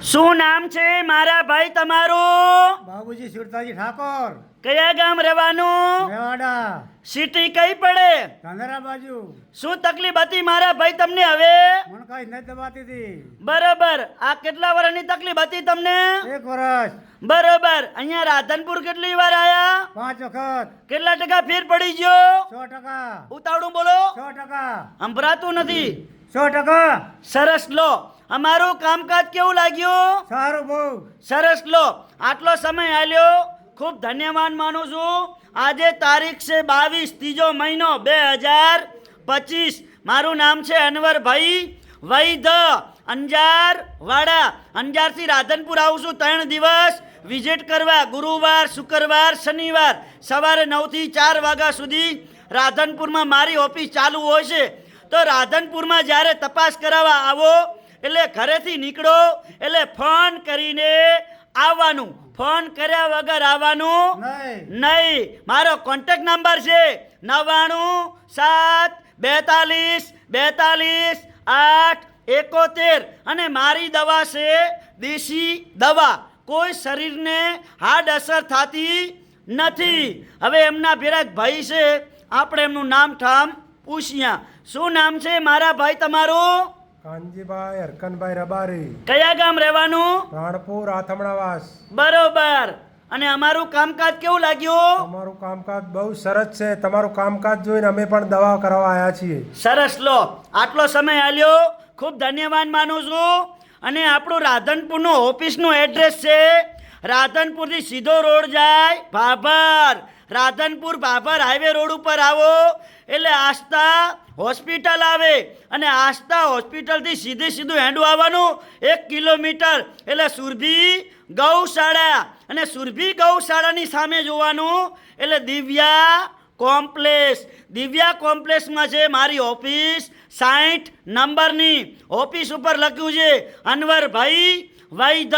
શું નામ છે મારા ભાઈ તમારું? બાબુજી સુરતાજી ઠાકોર. કયા ગામ રહેવાનું? મેવાડા. સિટી કઈ પડે? ધાંધરા બાજુ. શું તકલીફ હતી મારા ભાઈ તમને હવે? મને કઈ નથી દબાતી હતી. બરોબર. આ કેટલા વર્ષની તકલીફ હતી તમને? એક વર્ષ. બરોબર. અહીંયા રાધનપુર કેટલી વાર આયા? પાંચ વખત. કેટલા ટકા ફેર પડી ગયો? સો ટકા. ઉતાવળું બોલો. સો ટકા. સંભળાતું નથી. સો ટકા. સરસ લો. અમારું કામકાજ કેવું લાગ્યું? સારું બહુ. સરસ લો. આટલો સમય આલ્યો. ખૂબ ધન્યવાદ માનું છું. આજે તારીખ છે બાવીસ ત્રીજો મહિનો બે હજાર પચીસ. મારું નામ છે અનવરભાઈ વૈધ અંજાર વાડા અંજારથી રાધનપુર આવું છું ત્રણ દિવસ. વિઝિટ કરવા ગુરુવાર શુક્રવાર શનિવાર. સવારે નવથી ચાર વાગ્યા સુધી રાધનપુરમાં મારી ઓફિસ ચાલુ હોય છે. તો રાધનપુરમાં જ્યારે તપાસ કરાવવા આવો એટલે ઘરેથી નીકળો એટલે ફોન કરીને આવવાનું. ફોન કર્યા વગર આવવાનું નહીં. મારો કોન્ટેક્ટ નંબર છે નવ્વાણું સાત બેતાલીસ બેતાલીસ આઠ એકોતેર. અને મારી દવા છે દેશી દવા. કોઈ શરીરને હાર્ડ અસર થતી નથી. હવે એમના ભેરા ભાઈ છે. આપણે એમનું નામ ઠામ પૂછ્યા. શું નામ છે મારા ભાઈ તમારું? કાનજીભાઈ હરકનભાઈ રબારી. કયા ગામ રહેવાનું? રાણપુર આથમણાવાસ. બરોબર. અને અમારું કામકાજ કેવું લાગ્યું? તમારું કામકાજ બહુ સરસ છે. તમારું કામકાજ જોઈને અમે પણ દવા કરવા આવ્યા છીએ. સરસ. લો આટલો સમય આલ્યો. ખૂબ ધન્યવાદ માનું છું. અને આપણું રાધનપુરનું ઓફિસનું એડ્રેસ છે. રાધનપુરથી સીધો રોડ જાય. ભાભર. રાધનપુર ભાભર હાઈવે રોડ ઉપર આવો. એટલે આસ્થા હોસ્પિટલ આવે અને આસ્થા હોસ્પિટલથી સીધે સીધું હેંડું આવવાનું. એક કિલોમીટર. એટલે સુરભી ગૌશાળા. અને સુરભી ગૌશાળાની સામે જોવાનું. એટલે દિવ્યા કોમ્પ્લેક્સ. દિવ્યા કોમ્પ્લેક્સમાં છે મારી ઓફિસ સાઠ નંબરની. ઓફિસ ઉપર લખ્યું છે, અનવરભાઈ વૈધ,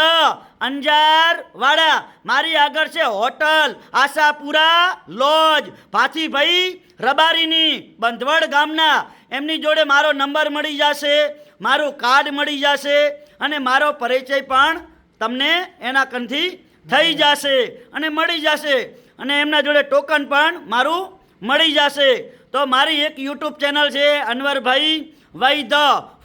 અંજાર, વાડા. મારી આગળ છે હોટલ, આશાપુરા, લોજ. ભાથીભાઈ રબારીની બંધવડ ગામના. એમની જોડે મારો નંબર મળી જશે, મારું કાર્ડ મળી જશે અને મારો પરિચય પણ તમને એના કનથી થઈ જશે અને મળી જશે. અને એમના જોડે ટોકન પણ મારું મળી જશે. તો મારી એક યુટ્યુબ ચેનલ છે અનવરભાઈ વૈધ.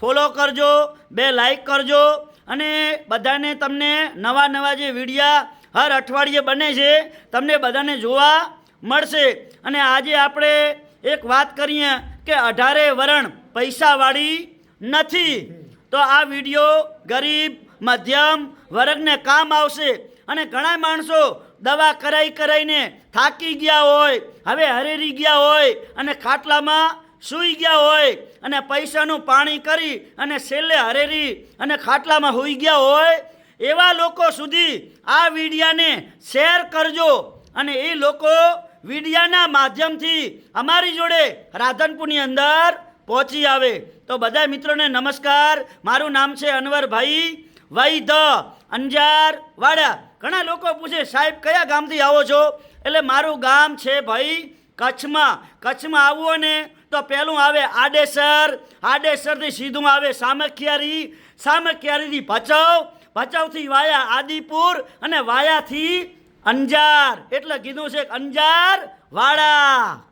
ફોલો કરજો, બે લાઈક કરજો. અને બધાને તમને નવા નવા જે વિડીયા હર અઠવાડિયે બને છે, તમને બધાને જોવા મળશે. અને આજે આપણે એક વાત કરીએ કે અઢારે વરણ પૈસાવાળી નથી. તો આ વીડિયો ગરીબ, મધ્યમ વર્ગને કામ આવશે. અને ઘણા માણસો દવા કરાઈ કરાઈને થાકી ગયા હોય, હવે હરેરી ગયા હોય અને ખાટલામાં સૂઈ ગયા હોય અને પૈસાનું પાણી કરી અને છેલ્લે હરેરી અને ખાટલામાં હોઈ ગયા હોય, એવા લોકો સુધી આ વિડીયાને શેર કરજો અને એ લોકો વિડીયાના માધ્યમથી અમારી જોડે રાધનપુરની અંદર પહોંચી આવે. તો બધા મિત્રોને નમસ્કાર. મારું નામ છે અનવરભાઈ વૈધ અંજાર વાડા. ઘણા લોકો પૂછે, સાહેબ, કયા ગામથી આવો છો? એટલે મારું ગામ છે ભાઈ કચ્છમાં કચ્છમાં આવવું ને તો પહેલું આવે આડેસર. આડેસરથી સીધું આવે સામખિયારી. સામખિયારીથી ભચાઉ. ભચાઉથી વાયા આદિપુર અને વાયાથી અંજાર. એટલે કીધું છે અંજાર વાડા.